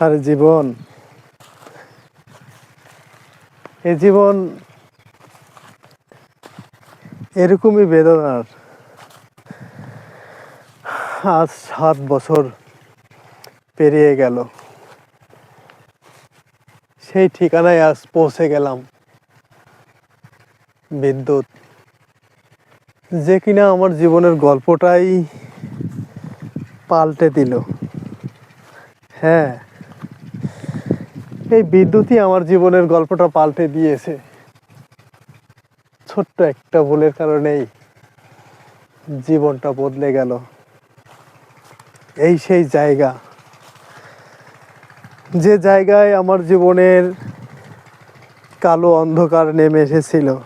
আর জীবন। এ জীবন এরকমই বেদনার। আজ সাত বছর পেরিয়ে গেল। সেই ঠিকানায় আজ পৌঁছে গেলাম। বিদ্যুৎ। যে কিনা আমার জীবনের গল্পটাই পাল্টে দিল। হ্যাঁ এই বিদ্যুৎই আমার জীবনের গল্পটা পাল্টে দিয়েছে। ছোট্ট একটা ভুলের কারণেই জীবনটা বদলে গেল। এই সেই জায়গা। যে জায়গায় আমার জীবনের কালো অন্ধকার নেমে এসেছিল,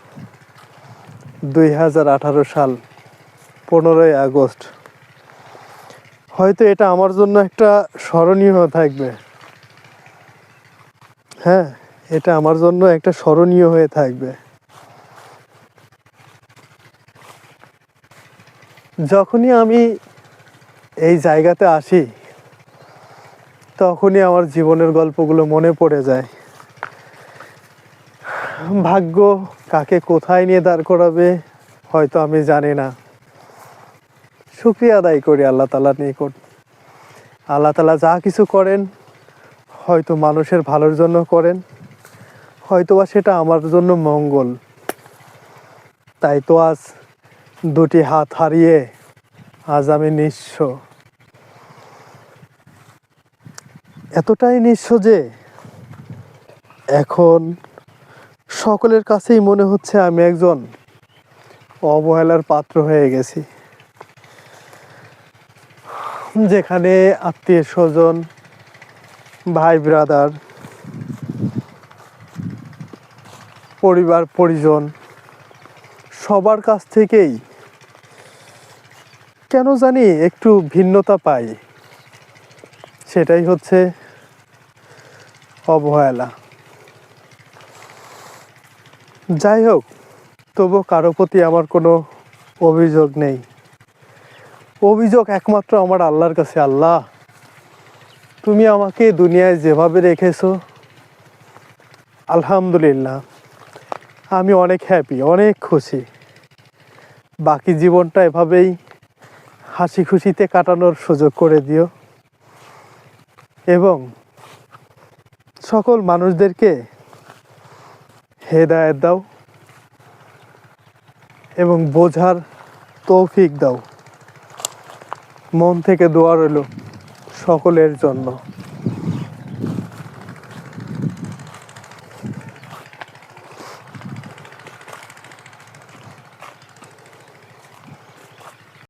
দুই হাজার আঠারো সাল, পনেরোই আগস্ট। হয়তো এটা আমার জন্য একটা স্মরণীয় থাকবে। হ্যাঁ এটা আমার জন্য একটা স্মরণীয় হয়ে থাকবে। যখনই আমি এই জায়গাতে আসি, তখনই আমার জীবনের গল্পগুলো মনে পড়ে যায়। ভাগ্য কাকে কোথায় নিয়ে দাঁড় করাবে, হয়তো আমি জানি না। শুক্রিয়া আদায় করি আল্লাহ তালার নিকট। আল্লাহ তালা যা কিছু করেন হয়তো মানুষের ভালোর জন্য করেন, হয়তোবা সেটা আমার জন্য মঙ্গল। তাই তো আজ দুটি হাত হারিয়ে আজ আমি নিঃস্ব। এতটাই নিঃস্ব যে এখন সকলের কাছেই মনে হচ্ছে আমি একজন অবহেলার পাত্র হয়ে গেছি। যেখানে আত্মীয় স্বজন ভাই ব্রাদার পরিবার, পরিজন, সবার কাছ থেকেই কেন জানি একটু ভিন্নতা পাই। সেটাই হচ্ছে অবহেলা। যাই হোক তবু কারও প্রতি আমার কোনো অভিযোগ নেই। অভিযোগ একমাত্র আমার আল্লাহর কাছে, আল্লাহ। তুমি আমাকে দুনিয়ায় যেভাবে রেখেছো, আলহামদুলিল্লাহ, আমি অনেক হ্যাপি অনেক খুশি। বাকি জীবনটা এভাবেই হাসি খুশিতে কাটানোর সুযোগ করে দিও। এবং সকল মানুষদেরকে হেদায়ত দাও এবং বোঝার তৌফিক দাও। মন থেকে দোয়া রইল। সকলের জন্য।